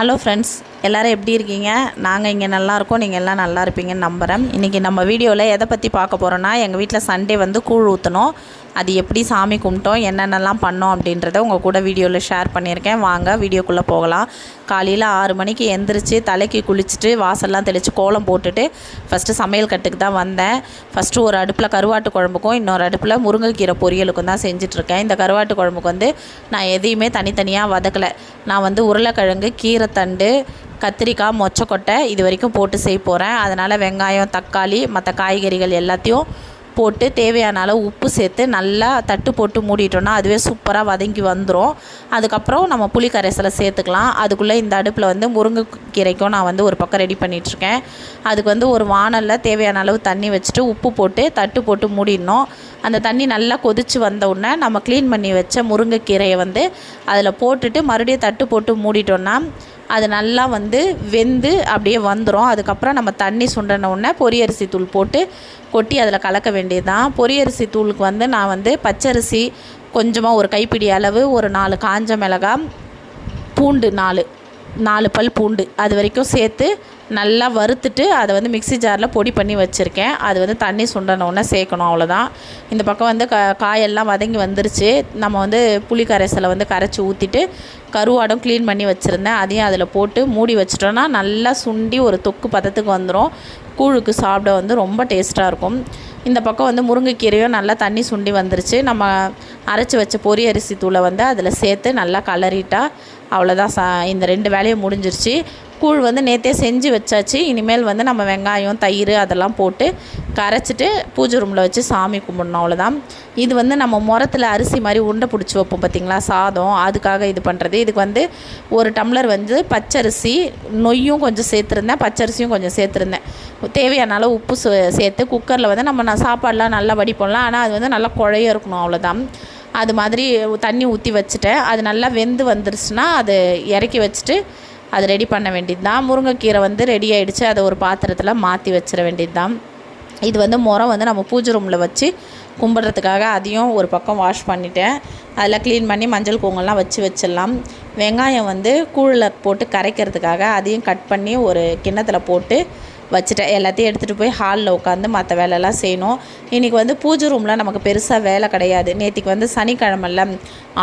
Hello friends எல்லோரும் எப்படி இருக்கீங்க? நாங்கள் இங்கே நல்லா இருக்கோம் நீங்கள் எல்லாம் நல்லா இருப்பீங்கன்னு நம்புகிறேன் இன்றைக்கி நம்ம வீடியோவில் எதை பற்றி பார்க்க போகிறோன்னா எங்கள் வீட்டில் சண்டே வந்து கூழ் ஊற்றணும் அது எப்படி சாமி கும்பிட்டோம் என்னென்னலாம் பண்ணோம் அப்படின்றத உங்கள் கூட வீடியோவில் ஷேர் பண்ணியிருக்கேன். வாங்க வீடியோக்குள்ளே போகலாம். காலையில் ஆறு மணிக்கு எந்திரிச்சு தலைக்கு குளிச்சுட்டு வாசல்லாம் தெளித்து கோலம் போட்டுட்டு ஃபஸ்ட்டு சமையல் கட்டுக்கு தான் வந்தேன். ஃபஸ்ட்டு ஒரு அடுப்பில் கருவாட்டு குழம்புக்கும் இன்னொரு அடுப்பில் முருங்கைக்கீரை பொரியலுக்கும் தான் செஞ்சிட்ருக்கேன் இந்த கருவாட்டு குழம்புக்கு வந்து நான் எதையுமே தனித்தனியாக வதக்கலை. நான் வந்து உருளைக்கிழங்கு கீரைத்தண்டு கத்திரிக்காய் மொச்சக்கொட்டை இது வரைக்கும் போட்டு செய்ய போகிறேன் அதனால் வெங்காயம் தக்காளி மற்ற காய்கறிகள் எல்லாத்தையும் போட்டு தேவையான அளவு உப்பு சேர்த்து நல்லா தட்டு போட்டு மூடிட்டோன்னா அதுவே சூப்பராக வதங்கி வந்துடும் அதுக்கப்புறம் நம்ம புளி கரைசலை சேர்த்துக்கலாம். அதுக்குள்ளே இந்த அடுப்பில் வந்து முருங்கைக்கீரைக்கும் நான் வந்து ஒரு பக்கம் ரெடி பண்ணிகிட்ருக்கேன் அதுக்கு வந்து ஒரு வானலில் தேவையான அளவு தண்ணி வச்சுட்டு உப்பு போட்டு தட்டு போட்டு மூடிடணும். அந்த தண்ணி நல்லா கொதித்து வந்த உடனே நம்ம க்ளீன் பண்ணி வச்ச முருங்கைக்கீரையை வந்து அதில் போட்டுட்டு மறுபடியும் தட்டு போட்டு மூடிட்டோன்னா அது நல்லா வந்து வெந்து அப்படியே வந்துடும் அதுக்கப்புறம் நம்ம தண்ணி சுண்டின உடனே பொரியரிசி தூள் போட்டு கொட்டி அதில் கலக்க வேண்டியது தான் பொரியரிசி தூளுக்கு வந்து நான் வந்து பச்சரிசி கொஞ்சமாக ஒரு கைப்பிடி அளவு ஒரு நாலு காஞ்ச மிளகாய் பூண்டு நாலு நாலு பல் பூண்டு அது வரைக்கும் சேர்த்து நல்லா வறுத்துட்டு அதை வந்து மிக்ஸி ஜாரில் பொடி பண்ணி வச்சுருக்கேன். அது வந்து தண்ணி சுண்டனோடனே சேர்க்கணும் அவ்வளோதான். இந்த பக்கம் வந்து க காயெல்லாம் வதங்கி வந்துருச்சு. நம்ம வந்து புளி கரைசலை வந்து கரைச்சி ஊற்றிட்டு கருவாடும் க்ளீன் பண்ணி வச்சுருந்தேன். அதையும் அதில் போட்டு மூடி வச்சிட்டோன்னா நல்லா சுண்டி ஒரு தொக்கு பதத்துக்கு வந்துடும் கூழுக்கு சாப்பிட வந்து ரொம்ப டேஸ்ட்டாக இருக்கும். இந்த பக்கம் வந்து முருங்கைக்கீரையும் நல்லா தண்ணி சுண்டி வந்துருச்சு. நம்ம அரைச்சி வச்ச பொரி அரிசி தூளை வந்து அதில் சேர்த்து நல்லா கலரிட்டால் அவ்வளோதான் சா இந்த ரெண்டு வேலையும் முடிஞ்சிருச்சு. கூழ் வந்து நேற்றே செஞ்சு வச்சாச்சு. இனிமேல் வந்து நம்ம வெங்காயம் தயிர் அதெல்லாம் போட்டு கரைச்சிட்டு பூஜை ரூமில் வச்சு சாமி கும்பிடணும் அவ்வளோதான் இது வந்து நம்ம முரத்தில் அரிசி மாதிரி உருண்டை பிடிச்சி வைப்போம் பார்த்திங்களா சாதம் அதுக்காக இது பண்ணுறது இதுக்கு வந்து ஒரு டம்ளர் வந்து பச்சரிசி நொய்யும் கொஞ்சம் சேர்த்துருந்தேன். பச்சரிசியும் கொஞ்சம் சேர்த்துருந்தேன். தேவையான அளவு உப்பு சேர்த்து குக்கரில் வந்து நம்ம நான் சாப்பாடெலாம் நல்லா வடிப்போம்ல. ஆனால் அது வந்து நல்லா குழைய இருக்கணும் அவ்வளோதான் அது மாதிரி தண்ணி ஊற்றி வச்சுட்டேன். அது நல்லா வெந்து வந்துருச்சுன்னா அது இறக்கி வச்சுட்டு அது ரெடி பண்ண வேண்டியது தான் முருங்கைக்கீரை வந்து ரெடி ஆகிடுச்சு அதை ஒரு பாத்திரத்தில் மாற்றி வச்சிட வேண்டியது தான் இது வந்து முறம் வந்து நம்ம பூஜை ரூமில் வச்சு கும்பிட்றதுக்காக அதையும் ஒரு பக்கம் வாஷ் பண்ணிட்டேன். அதில் க்ளீன் பண்ணி மஞ்சள் கூங்கெல்லாம் வச்சு வச்சிடலாம். வெங்காயம் வந்து கூழில் போட்டு கரைக்கிறதுக்காக அதையும் கட் பண்ணி ஒரு கிண்ணத்தில் போட்டு வச்சுட்டேன் எல்லாத்தையும் எடுத்துகிட்டு போய் ஹாலில் உட்காந்து மற்ற வேலையெல்லாம் செய்யணும். இன்றைக்கி வந்து பூஜை ரூமில் நமக்கு பெருசாக வேலை கிடையாது. நேற்றுக்கு வந்து சனிக்கிழமல்ல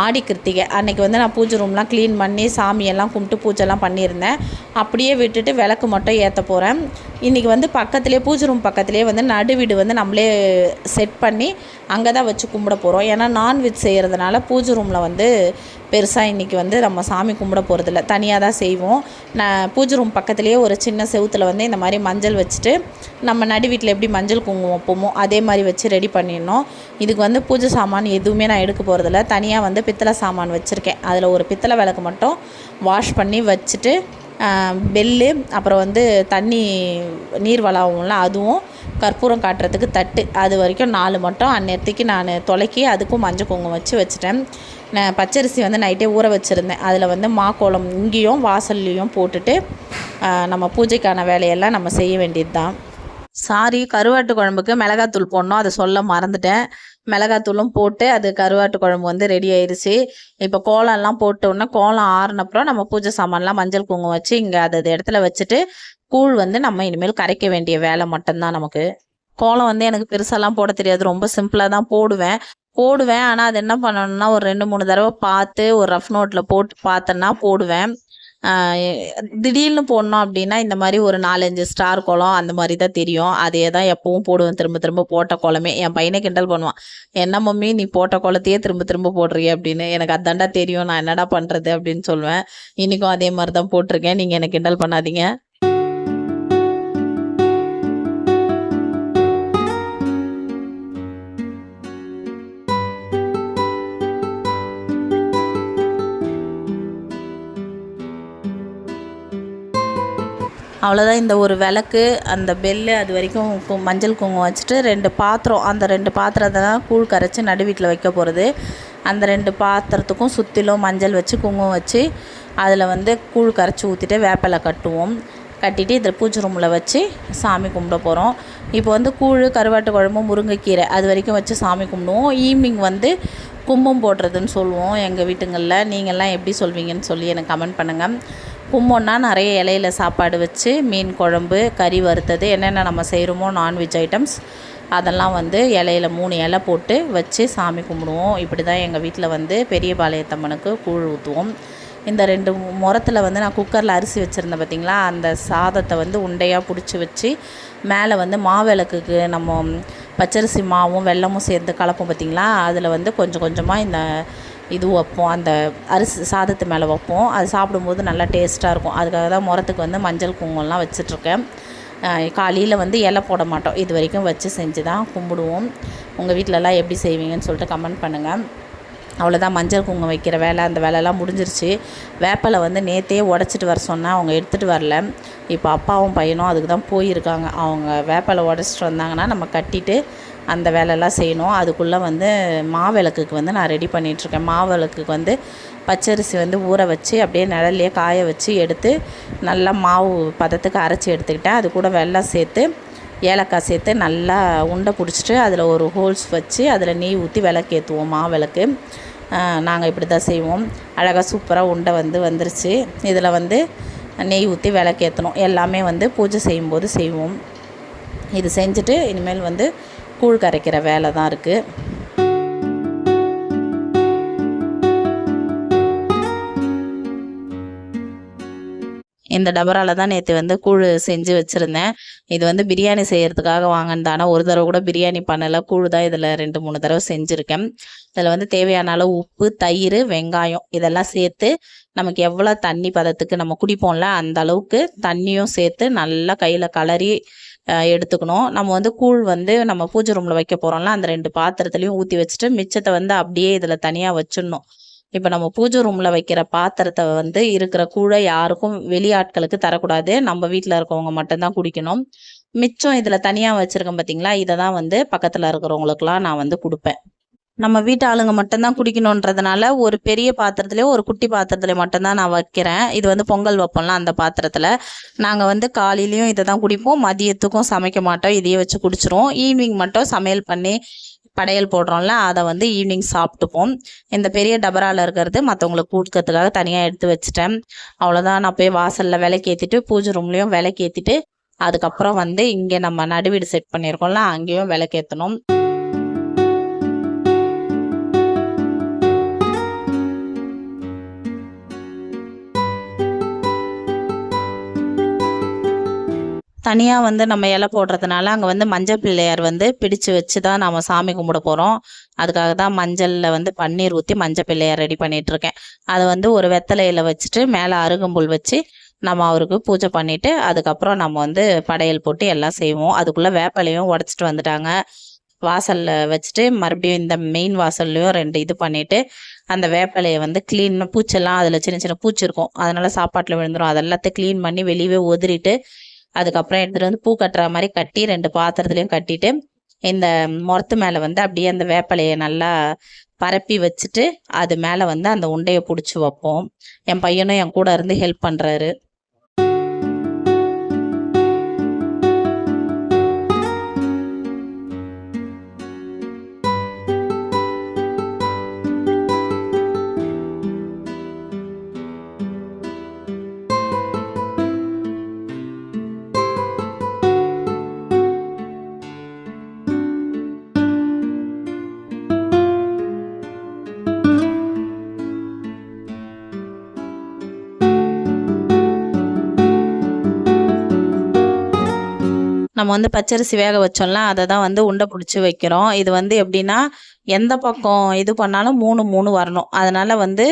ஆடி கிருத்திகை. அன்றைக்கி வந்து நான் பூஜை ரூம்லாம் க்ளீன் பண்ணி சாமியெல்லாம் கும்பிட்டு பூஜைலாம் பண்ணியிருந்தேன். அப்படியே விட்டுட்டு விளக்கு மட்டும் ஏற்ற போகிறேன் இன்றைக்கி வந்து பக்கத்துலேயே பூஜை ரூம் பக்கத்துலேயே வந்து நடு வீடு வந்து நம்மளே செட் பண்ணி அங்கே தான் வச்சு கும்பிட போகிறோம் ஏன்னா நான்வெஜ் செய்கிறதுனால பூஜை ரூமில் வந்து பெருசாக இன்றைக்கி வந்து நம்ம சாமி கும்பிட போகிறதில்ல தனியாக தான் செய்வோம். நான் பூஜை ரூம் பக்கத்துலேயே ஒரு சின்ன செவுத்தில் வந்து இந்த மாதிரி மஞ்சள் வச்சுட்டு நம்ம நடு வீட்டில் எப்படி மஞ்சள் குங்குமம் வைப்போமோ அதே மாதிரி வச்சு ரெடி பண்ணிடணும். இதுக்கு வந்து பூஜை சாமான் எதுவுமே நான் எடுக்க போகிறதில்ல தனியாக வந்து பித்தளை சாமான் வச்சுருக்கேன். அதில் ஒரு பித்தளை விளக்கு மட்டும் வாஷ் பண்ணி வச்சுட்டு பெல்லு அப்புறம் வந்து தண்ணி நீர் வளாகும்ல அதுவும் கற்பூரம் காட்டுறதுக்கு தட்டு. அது வரைக்கும் நாலு மட்டும். அந்நேரத்துக்கு நான் தொலைக்கி அதுக்கும் மஞ்சள் குங்குமம் வச்சு வச்சுட்டேன். நான் பச்சரிசி வந்து நைட்டே ஊற வச்சுருந்தேன். அதில் வந்து மாக்கோளம் இங்கேயும் வாசல்லையும் போட்டுட்டு நம்ம பூஜைக்கான வேலையெல்லாம் நம்ம செய்ய வேண்டியது தான் சாரி கருவாட்டு குழம்புக்கு மிளகாத்தூள் போடணும். அதை சொல்ல மறந்துட்டேன். மிளகாத்தூளும் போட்டு அது கருவாட்டு குழம்பு வந்து ரெடி ஆயிடுச்சு இப்போ கோலம்லாம் போட்டோன்னா கோலம் ஆறுனப்புறம் நம்ம பூஜை சாமான்லாம் மஞ்சள் குங்குமம் வச்சு இங்கே அது இடத்துல வச்சுட்டு கூழ் வந்து நம்ம இனிமேல் கரைக்க வேண்டிய வேலை மட்டும்தான் நமக்கு. கோலம் வந்து எனக்கு பெருசாலாம் போட தெரியாது. ரொம்ப சிம்பிளாக தான் போடுவேன். போடுவேன். ஆனால் அது என்ன பண்ணணும்னா ஒரு ரெண்டு மூணு தடவை பார்த்து ஒரு ரஃப் நோட்டில் போட்டு பார்த்தேன்னா போடுவேன். திடீர்னு போடணும் அப்படின்னா இந்த மாதிரி ஒரு நாலஞ்சு ஸ்டார் குளம் அந்த மாதிரி தான் தெரியும். அதே தான் எப்பவும் போடுவேன். திரும்ப திரும்ப போட்ட குளமே என் பையனை கிண்டல் பண்ணுவான். என்ன மம்மி நீ போட்ட குளத்தையே திரும்ப திரும்ப போடுறிய அப்படின்னு. எனக்கு அதாண்டா தெரியும். நான் என்னடா பண்ணுறது அப்படின்னு சொல்லுவேன். இன்றைக்கும் அதே மாதிரி தான் போட்டிருக்கேன். நீங்கள் எனக்கு கிண்டல் பண்ணாதீங்க. அவ்வளோதான் இந்த ஒரு விளக்கு அந்த பெல்லு அது வரைக்கும் கு மஞ்சள் குங்குமம் வச்சுட்டு ரெண்டு பாத்திரம் அந்த ரெண்டு பாத்திரத்தை தான் கூழ் கரைச்சி நடு வீட்டில் வைக்க போகிறது அந்த ரெண்டு பாத்திரத்துக்கும் சுற்றிலும் மஞ்சள் வச்சு குங்குமம் வச்சு அதில் வந்து கூழ் கரைச்சி ஊற்றிட்டு வேப்பிலை கட்டுவோம். கட்டிட்டு இதில் பூஜை ரூமில் வச்சு சாமி கும்பிட போகிறோம் இப்போ வந்து கூழ் கருவாட்டு குழம்பு முருங்கைக்கீரை அது வரைக்கும் வச்சு சாமி கும்பிடுவோம். ஈவினிங் வந்து கும்பம் போடுறதுன்னு சொல்லுவோம் எங்கள் வீட்டுங்களில். நீங்கள்லாம் எப்படி சொல்வீங்கன்னு சொல்லி எனக்கு கமெண்ட் பண்ணுங்கள் கும்பம்னா நிறைய இலையில சாப்பாடு வச்சு மீன் குழம்பு கறி வறுத்தது என்னென்ன நம்ம செய்கிறோமோ நான்வெஜ் ஐட்டம்ஸ் அதெல்லாம் வந்து இலையில மூணு இலை போட்டு வச்சு சாமி கும்பிடுவோம். இப்படி தான் எங்கள் வீட்டில் வந்து பெரிய பாளையத்தம்மனுக்கு கூழ் ஊற்றுவோம் இந்த ரெண்டு முறத்தில் வந்து நான் குக்கரில் அரிசி வச்சுருந்தேன் பார்த்திங்களா அந்த சாதத்தை வந்து உண்டையாக பிடிச்சி வச்சு மேலே வந்து மாவிளக்குக்கு நம்ம பச்சரிசி மாவும் வெல்லமும் சேர்ந்து கலப்போம் பார்த்திங்களா அதில் வந்து கொஞ்சம் கொஞ்சமாக இந்த இது வைப்போம் அந்த அரிசி சாதத்து மேலே வைப்போம். அது சாப்பிடும்போது நல்லா டேஸ்ட்டாக இருக்கும். அதுக்காக தான் முறத்துக்கு வந்து மஞ்சள் குங்குமம்லாம் வச்சிட்ருக்கேன். காலையில் வந்து இலை போட மாட்டோம். இது வரைக்கும் வச்சு செஞ்சு தான் கும்பிடுவோம். உங்கள் வீட்டிலலாம் எப்படி செய்வீங்கன்னு சொல்லிட்டு கமெண்ட் பண்ணுங்கள் அவ்வளோதான் மஞ்சள் குங்குமம் வைக்கிற வேலை அந்த வேலைலாம் முடிஞ்சிருச்சு. வேப்பலை வந்து நேற்றே உடச்சிட்டு வர சொன்னால் அவங்க எடுத்துகிட்டு வரல. இப்போ அப்பாவும் பையனும் அதுக்கு தான் போயிருக்காங்க. அவங்க வேப்பலை உடச்சிட்டு வந்தாங்கன்னா நம்ம கட்டிட்டு அந்த வேலையெல்லாம் செய்யணும். அதுக்குள்ளே வந்து மாவிளக்குக்கு வந்து நான் ரெடி பண்ணிகிட்ருக்கேன் மாவிளக்குக்கு வந்து பச்சரிசி வந்து ஊற வச்சு அப்படியே நிழல்லையே காய வச்சு எடுத்து நல்லா மாவு பதத்துக்கு அரைச்சி எடுத்துக்கிட்டேன். அது கூட வெள்ளம் சேர்த்து ஏலக்காய் சேர்த்து நல்லா உண்டை பிடிச்சிட்டு அதில் ஒரு ஹோல்ஸ் வச்சு அதில் நெய் ஊற்றி விளக்கேற்றுவோம் மாவிளக்கு நாங்கள் இப்படி தான் செய்வோம். அழகாக சூப்பராக உண்டை வந்து வந்துருச்சு. இதில் வந்து நெய் ஊற்றி விளக்கேற்றணும் எல்லாமே வந்து பூஜை செய்யும்போது செய்வோம். இது செஞ்சுட்டு இனிமேல் வந்து கூழ் கரைக்கிற வேலை தான் இருக்குது இந்த டபரால தான் நேற்று வந்து கூழ் செஞ்சு வச்சுருந்தேன். இது வந்து பிரியாணி செய்கிறதுக்காக வாங்கினது ஆனால் ஒரு தடவை கூட பிரியாணி பண்ணலை. கூழ் தான் இதில் ரெண்டு மூணு தடவை செஞ்சுருக்கேன். இதில் வந்து தேவையான அளவு உப்பு தயிர் வெங்காயம் இதெல்லாம் சேர்த்து நமக்கு எவ்வளோ தண்ணி பதத்துக்கு நம்ம குடிப்போம்ல அந்த அளவுக்கு தண்ணியும் சேர்த்து நல்லா கையில் கலரி எடுத்துக்கணும். நம்ம வந்து கூழ் வந்து நம்ம பூஜை ரூமில் வைக்க போகிறோம்ல அந்த ரெண்டு பாத்திரத்துலையும் ஊற்றி வச்சுட்டு மிச்சத்தை வந்து அப்படியே இதில் தனியாக வச்சிடணும். இப்போ நம்ம பூஜை ரூமில் வைக்கிற பாத்திரத்தை வந்து இருக்கிற கூழை யாருக்கும் வெளியாட்களுக்கு தரக்கூடாது. நம்ம வீட்டில் இருக்கவங்க மட்டும்தான் குடிக்கணும். மிச்சம் இதில் தனியாக வச்சுருக்கேன் பார்த்தீங்களா இதை தான் வந்து பக்கத்தில் இருக்கிறவங்களுக்குலாம் நான் வந்து கொடுப்பேன். நம்ம வீட்டு ஆளுங்க மட்டும்தான் குடிக்கணுன்றதுனால ஒரு பெரிய பாத்திரத்துலேயோ ஒரு குட்டி பாத்திரத்துலேயே மட்டும்தான் நான் வைக்கிறேன். இது வந்து பொங்கல் வைப்போம்ல அந்த பாத்திரத்தில். நாங்கள் வந்து காலையிலையும் இதை தான் குடிப்போம். மதியத்துக்கும் சமைக்க மாட்டோம். இதையே வச்சு குடிச்சிரும் ஈவினிங் மட்டும் சமையல் பண்ணி படையல் போடுறோம்ல அதை வந்து ஈவினிங் சாப்பிட்டுப்போம். இந்த பெரிய டபராவில் இருக்கிறது மற்றவங்களுக்கு கொடுக்கறதுக்காக தனியாக எடுத்து வச்சுட்டேன். அவ்வளோதான் நான் போய் வாசலில் விளக்கேற்றிட்டு பூஜை ரூம்லேயும் விளக்கேற்றிட்டு அதுக்கப்புறம் வந்து இங்கே நம்ம நடுவீடு செட் பண்ணியிருக்கோம்ல அங்கேயும் விளக்கேற்றணும் தனியாக வந்து நம்ம இலை போடுறதுனால அங்கே வந்து மஞ்சள் பிள்ளையார் வந்து பிடிச்சு வச்சு தான் நம்ம சாமி கும்பிட போகிறோம் அதுக்காக தான் மஞ்சளில் வந்து பன்னீர் ஊற்றி மஞ்சள் பிள்ளையார் ரெடி பண்ணிகிட்ருக்கேன் அதை வந்து ஒரு வெத்தலையில் வச்சுட்டு மேலே அருகம்புல் வச்சு நம்ம அவருக்கு பூஜை பண்ணிவிட்டு அதுக்கப்புறம் நம்ம வந்து படையல் போட்டு எல்லாம் செய்வோம். அதுக்குள்ளே வேப்பலையும் உடச்சிட்டு வந்துட்டாங்க. வாசலில் வச்சுட்டு மறுபடியும் இந்த மெயின் வாசல்லையும் ரெண்டு இது பண்ணிவிட்டு அந்த வேப்பலையை வந்து க்ளீன் பூச்செல்லாம் அதில் சின்ன சின்ன பூச்சி இருக்கும். அதனால் சாப்பாட்டில் விழுந்துடும் அதெல்லாத்தையும் க்ளீன் பண்ணி வெளியவே உதிரிட்டு அதுக்கப்புறம் எடுத்துகிட்டு வந்து பூ கட்டுற மாதிரி கட்டி ரெண்டு பாத்திரத்துலையும் கட்டிட்டு இந்த முரத்து மேலே வந்து அப்படியே அந்த வேப்பலையை நல்லா பரப்பி வச்சுட்டு அது மேலே வந்து அந்த உண்டையை பிடிச்சி வைப்போம். என் பையனும் என் கூட இருந்து ஹெல்ப் பண்ணுறாரு நம்ம வந்து பச்சரிசி வேக வச்சோம்ல அதை தான் வந்து உண்டை பிடிச்சி வைக்கிறோம். இது வந்து எப்படின்னா எந்த பக்கம் இது பண்ணாலும் மூணு மூணு வரணும். அதனால் வந்து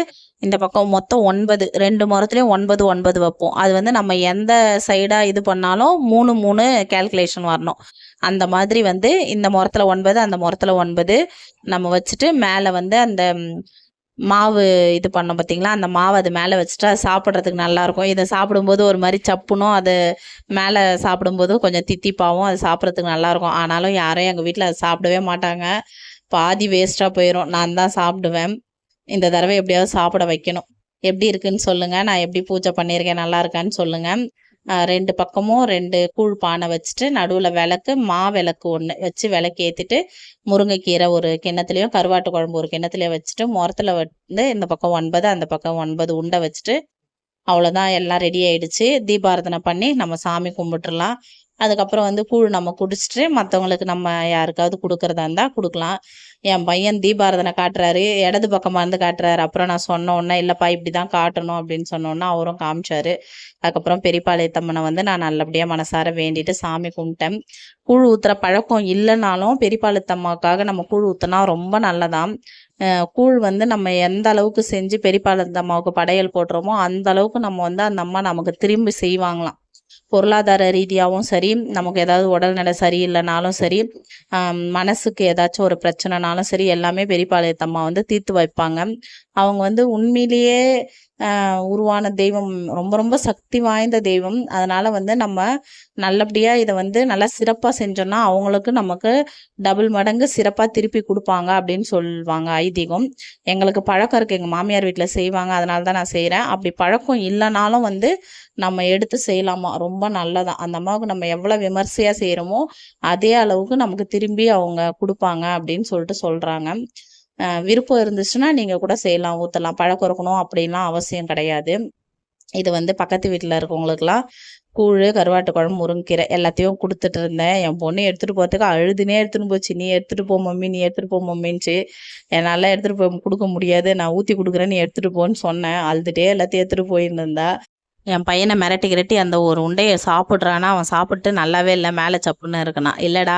இந்த பக்கம் மொத்தம் ஒன்பது ரெண்டு மரத்துலேயும் ஒன்பது ஒன்பது வைப்போம். அது வந்து நம்ம எந்த சைடாக இது பண்ணாலும் மூணு மூணு கேல்குலேஷன் வரணும். அந்த மாதிரி வந்து இந்த முறத்தில் ஒன்பது அந்த முறத்தில் ஒன்பது நம்ம வச்சுட்டு மேலே வந்து அந்த மாவு இது பண்ணோம் பார்த்தீங்களா அந்த மாவு அது மேலே வச்சுட்டா சாப்பிட்றதுக்கு நல்லாயிருக்கும். இதை சாப்பிடும்போது ஒரு மாதிரி சப்புனும் அது மேலே சாப்பிடும்போது கொஞ்சம் தித்திப்பாகவும் அது சாப்பிட்றதுக்கு நல்லாயிருக்கும். ஆனாலும் யாரும் எங்கள் வீட்டில் அதை சாப்பிடவே மாட்டாங்க. பாதி வேஸ்ட்டாக போயிடும் நான் தான் சாப்பிடுவேன். இந்த தடவை எப்படியாவது சாப்பிட வைக்கணும். எப்படி இருக்குன்னு சொல்லுங்கள் நான் எப்படி பூஜை பண்ணியிருக்கேன்? நல்லா இருக்கான்னு சொல்லுங்கள் ரெண்டு பக்கமும் ரெண்டு கூழ் பானை வச்சுட்டு நடுவில் விளக்கு மா விளக்கு ஒன்று வச்சு விளக்கு ஏற்றிட்டு முருங்கைக்கீரை ஒரு கிண்ணத்துலேயும் கருவாட்டு குழம்பு ஒரு கிண்ணத்துலேயும் வச்சுட்டு முரத்தில் வந்து இந்த பக்கம் ஒன்பது அந்த பக்கம் ஒன்பது உண்டை வச்சுட்டு அவ்வளோதான் எல்லாம் ரெடி ஆயிடுச்சு. தீபாரதனை பண்ணி நம்ம சாமி கும்பிட்டுறலாம். அதுக்கப்புறம் வந்து கூழ் நம்ம குடிச்சிட்டு மற்றவங்களுக்கு நம்ம யாருக்காவது கொடுக்கறதா இருந்தால் கொடுக்கலாம். என் பையன் தீபாரதனை காட்டுறாரு இடது பக்கமாக இருந்து காட்டுறாரு. அப்புறம் நான் சொன்ன உடனே இல்லைப்பா இப்படி தான் காட்டணும் அப்படின்னு சொன்னோன்னே அவரும் காமிச்சாரு. அதுக்கப்புறம் பெரியபாளையத்தம்மனை வந்து நான் நல்லபடியாக மனசார வேண்டிட்டு சாமி கும்பிட்டேன். கூழ் ஊற்றுற பழக்கம் இல்லைனாலும் பெரியப்பாளையத்தம்மாவுக்காக நம்ம கூழ் ஊற்றினா ரொம்ப நல்லதாம். கூழ் வந்து நம்ம எந்த அளவுக்கு செஞ்சு பெரியப்பாளையத்தம்மாவுக்கு படையல் போடுறோமோ அந்த அளவுக்கு நம்ம வந்து அந்த அம்மா நமக்கு திரும்பி செய்வாங்களாம். பொருளாதார ரீதியாகவும் சரி நமக்கு ஏதாவது உடல்நிலை சரியில்லைனாலும் சரி மனசுக்கு ஏதாச்சும் ஒரு பிரச்சனைனாலும் சரி எல்லாமே பெரியபாளையத்தம்மா வந்து தீர்த்து வைப்பாங்க. அவங்க வந்து உண்மையிலேயே உருவான தெய்வம் ரொம்ப ரொம்ப சக்தி வாய்ந்த தெய்வம். அதனால வந்து நம்ம நல்லபடியாக இதை வந்து நல்லா சிறப்பாக செஞ்சோம்னா அவங்களுக்கு நமக்கு டபுள் மடங்கு சிறப்பாக திருப்பி கொடுப்பாங்க அப்படின்னு சொல்லுவாங்க ஐதீகம். எங்களுக்கு பழக்கம் இருக்குது எங்கள் மாமியார் வீட்டில் செய்வாங்க. அதனால தான் நான் செய்கிறேன் அப்படி பழக்கம் இல்லைனாலும் வந்து நம்ம எடுத்து செய்யலாமா? ரொம்ப நல்லதான் அந்த அம்மாவுக்கு நம்ம எவ்வளோ விமர்சையாக செய்கிறோமோ அதே அளவுக்கு நமக்கு திரும்பி அவங்க கொடுப்பாங்க அப்படின்னு சொல்லிட்டு சொல்கிறாங்க விருப்பம் இருந்துச்சுன்னா நீங்கள் கூட செய்யலாம் ஊற்றலாம் பழக்கம் இருக்கணும் அப்படின்லாம் அவசியம் கிடையாது. இது வந்து பக்கத்து வீட்டில் இருக்கவங்களுக்குலாம் கூழ் கருவாட்டு குழம்பு முருங்கீரை எல்லாத்தையும் கொடுத்துட்டு இருந்தேன். என் பொண்ணு எடுத்துகிட்டு போகிறதுக்கு அழுதுனே எடுத்துகிட்டு போச்சு. நீ எடுத்துகிட்டு போ மம்மி நீ எடுத்துகிட்டு போ மம்மின்ச்சு என்னால் எடுத்துகிட்டு போய் கொடுக்க முடியாது. நான் ஊற்றி கொடுக்குறேன் நீ எடுத்துகிட்டு போன்னு சொன்னேன். அழுதுகிட்டே எல்லாத்தையும் எடுத்துகிட்டு போயிருந்தா என் பையனை மிரட்டி கிரட்டி அந்த ஒரு உண்டையை சாப்பிட்றானா அவன் சாப்பிட்டு நல்லாவே இல்லை மேலே சப்புன்னு இருக்கான் இல்லைடா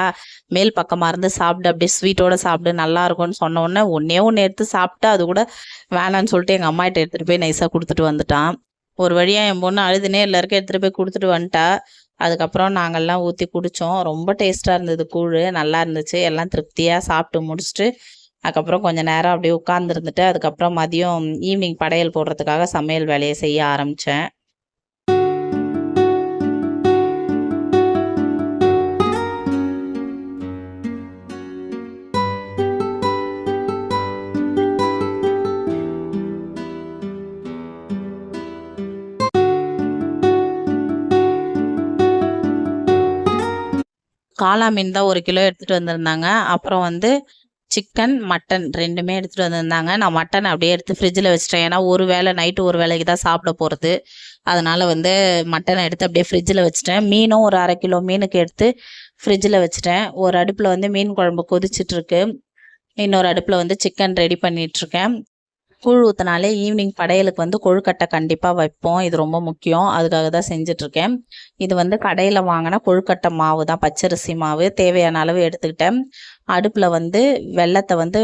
மேல் பக்கமாக இருந்து சாப்பிட்டு அப்படியே ஸ்வீட்டோட சாப்பிட்டு நல்லா இருக்கும்னு சொன்ன உடனே ஒன்றே ஒன்று எடுத்து சாப்பிட்டு அது கூட வேணான்னு சொல்லிட்டு எங்கள் அம்மாகிட்ட எடுத்துகிட்டு போய் நைஸாக கொடுத்துட்டு வந்துட்டான். ஒரு வழியாக என் பொண்ணு அழுதுனே எல்லாருக்கும் எடுத்துகிட்டு போய் கொடுத்துட்டு வந்துட்டா. அதுக்கப்புறம் நாங்கள்லாம் ஊற்றி குடித்தோம் ரொம்ப டேஸ்ட்டாக இருந்தது கூழ் நல்லா இருந்துச்சு. எல்லாம் திருப்தியாக சாப்பிட்டு முடிச்சுட்டு அதுக்கப்புறம் கொஞ்சம் நேரம் அப்படியே உட்காந்துருந்துட்டு அதுக்கப்புறம் மதியம் ஈவினிங் படையல் போடுறதுக்காக சமையல் வேலையை செய்ய ஆரம்பித்தேன் காளா மீன் தான் ஒரு கிலோ எடுத்துகிட்டு வந்திருந்தாங்க. அப்புறம் வந்து சிக்கன் மட்டன் ரெண்டுமே எடுத்துகிட்டு வந்திருந்தாங்க. நான் மட்டன் அப்படியே எடுத்து ஃப்ரிட்ஜில் வச்சிட்டேன். ஏன்னா ஒரு வேளை நைட்டு ஒரு வேளைக்கு தான் சாப்பிட போகிறது அதனால் வந்து மட்டனை எடுத்து அப்படியே ஃப்ரிட்ஜில் வச்சிட்டேன். மீனும் ஒரு அரை கிலோ மீனுக்கு எடுத்து ஃப்ரிட்ஜில் வச்சிட்டேன். ஒரு அடுப்பில் வந்து மீன் குழம்பு கொதிச்சிட்ருக்கு இன்னொரு அடுப்பில் வந்து சிக்கன் ரெடி பண்ணிகிட்ருக்கேன் கூழ் ஊற்றினாலே ஈவினிங் படையலுக்கு வந்து கொழுக்கட்டை கண்டிப்பாக வைப்போம். இது ரொம்ப முக்கியம். அதுக்காக தான் செஞ்சிட்ருக்கேன். இது வந்து கடையில் வாங்கின கொழுக்கட்டை மாவு தான் பச்சரிசி மாவு. தேவையான அளவு எடுத்துக்கிட்டேன். அடுப்பில் வந்து வெள்ளத்தை வந்து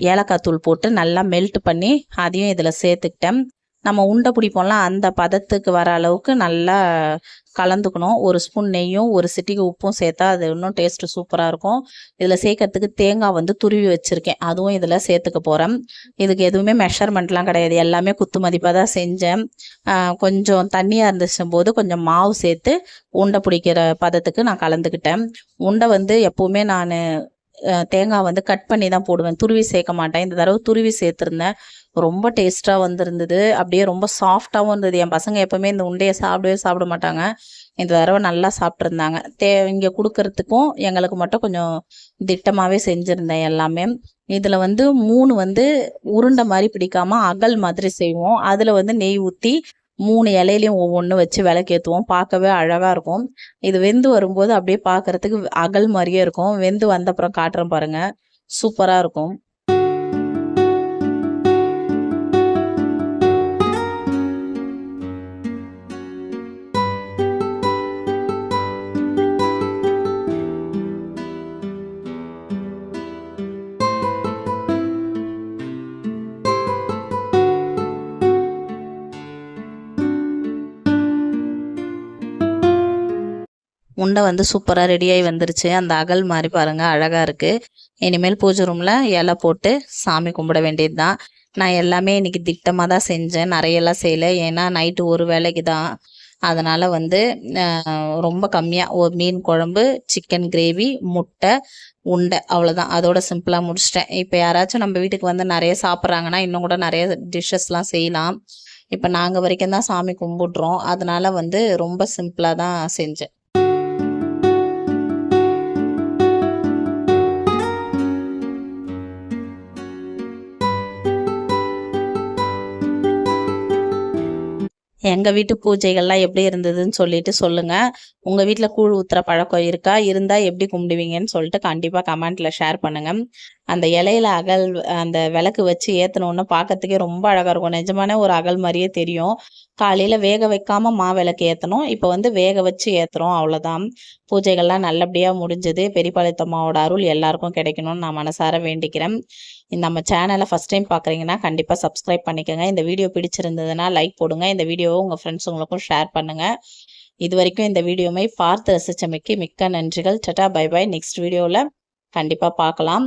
ஏலக்காய் தூள் போட்டு நல்லா மெல்ட் பண்ணி அதையும் இதில் சேர்த்துக்கிட்டேன். நம்ம உண்டை பிடிப்போம்ல அந்த பதத்துக்கு வர அளவுக்கு நல்லா கலந்துக்கணும். ஒரு ஸ்பூன் நெய்யும் ஒரு சிட்டிக்கு உப்பும் சேர்த்தா அது இன்னும் டேஸ்ட்டு சூப்பராக இருக்கும். இதில் சேர்க்கறதுக்கு தேங்காய் வந்து துருவி வச்சுருக்கேன். அதுவும் இதில் சேர்த்துக்க போகிறேன் இதுக்கு எதுவுமே மெஷர்மெண்ட்லாம் கிடையாது. எல்லாமே குத்து மதிப்பாக தான் செஞ்சேன். கொஞ்சம் தண்ணியாக இருந்துச்சும் போது கொஞ்சம் மாவு சேர்த்து உண்டை பிடிக்கிற பதத்துக்கு நான் கலந்துக்கிட்டேன். உண்டை வந்து எப்போவுமே நான் தேங்காய் வந்து கட் பண்ணி தான் போடுவேன். துருவி சேர்க்க மாட்டேன். இந்த தடவை துருவி சேர்த்துருந்தேன். ரொம்ப டேஸ்ட்டாக வந்திருந்தது. அப்படியே ரொம்ப சாஃப்டாகவும் இருந்தது. என் பசங்க எப்போவுமே இந்த உண்டையை சாப்பிடவே சாப்பிட மாட்டாங்க. இந்த தடவை நல்லா சாப்பிட்ருந்தாங்க தே இங்கே கொடுக்கறதுக்கும் எங்களுக்கு மட்டும் கொஞ்சம் திட்டமாகவே செஞ்சுருந்தேன் எல்லாமே. இதில் வந்து மூணு வந்து உருண்டை மாதிரி பிடிக்காமல் அகல் மாதிரி செய்வோம். அதில் வந்து நெய் ஊற்றி மூணு இலையிலையும் ஒவ்வொன்று வச்சு விளக்கேற்றுவோம் பார்க்கவே அழகாக இருக்கும். இது வெந்து வரும்போது அப்படியே பார்க்கறதுக்கு அகல் மாதிரியே இருக்கும். வெந்து வந்த அப்புறம் காட்டுறேன் பாருங்க. சூப்பராக இருக்கும். உண்டை வந்து சூப்பராக ரெடியாகி வந்துருச்சு. அந்த அகல் மாதிரி பாருங்கள் அழகாக இருக்குது இனிமேல் பூஜை ரூமில் இலை போட்டு சாமி கும்பிட வேண்டியது தான் நான் எல்லாமே இன்றைக்கி திட்டமாக தான் செஞ்சேன். நிறையெல்லாம் செய்யலை. ஏன்னா நைட்டு ஒரு வேளைக்கு தான் அதனால் வந்து ரொம்ப கம்மியாக ஒரு மீன் குழம்பு சிக்கன் கிரேவி முட்டை உண்டை அவ்வளோதான் அதோட சிம்பிளாக முடிச்சிட்டேன். இப்போ யாராச்சும் நம்ம வீட்டுக்கு வந்து நிறைய சாப்பிட்றாங்கன்னா இன்னும் கூட நிறைய டிஷ்ஷஸ்லாம் செய்யலாம். இப்போ நாங்கள் வரைக்கும் தான் சாமி கும்பிட்றோம். அதனால் வந்து ரொம்ப சிம்பிளாக தான் செஞ்சேன். எங்கள் வீட்டு பூஜைகள்லாம் எப்படி இருந்ததுன்னு சொல்லிட்டு சொல்லுங்கள் உங்கள் வீட்டில் கூழ் ஊத்துற பழக்கம் இருக்கா? இருந்தால் எப்படி கும்பிடுவீங்கன்னு சொல்லிட்டு கண்டிப்பாக கமெண்ட்டில் ஷேர் பண்ணுங்கள் அந்த இலையில அகல் அந்த விளக்கு வச்சு ஏற்றினோன்னு பார்க்கறதுக்கே ரொம்ப அழகாக இருக்கும். நிஜமான ஒரு அகல் மாதிரியே தெரியும். காலையில் வேக வைக்காம மா விளக்கு ஏற்றணும் இப்போ வந்து வேக வச்சு ஏற்றுறோம் அவ்வளோதான் பூஜைகள்லாம் நல்லபடியாக முடிஞ்சது. பெரியபாளையத்தம்மாவோட அருள் எல்லாருக்கும் கிடைக்கணும்னு நான் மனசார வேண்டிக்கிறேன். இந்த நம்ம சேனலை ஃபஸ்ட் டைம் பார்க்குறீங்கன்னா கண்டிப்பாக சப்ஸ்கிரைப் பண்ணிக்கோங்க. இந்த வீடியோ பிடிச்சிருந்ததுன்னா லைக் போடுங்க. இந்த வீடியோவை உங்கள் ஃப்ரெண்ட்ஸுங்களுக்கும் ஷேர் பண்ணுங்கள் இது வரைக்கும் இந்த வீடியோவை பார்த்து ரசிச்சமைக்கு மிக்க நன்றிகள். டட்டா பை பை நெக்ஸ்ட் வீடியோவில் கண்டிப்பாக பார்க்கலாம்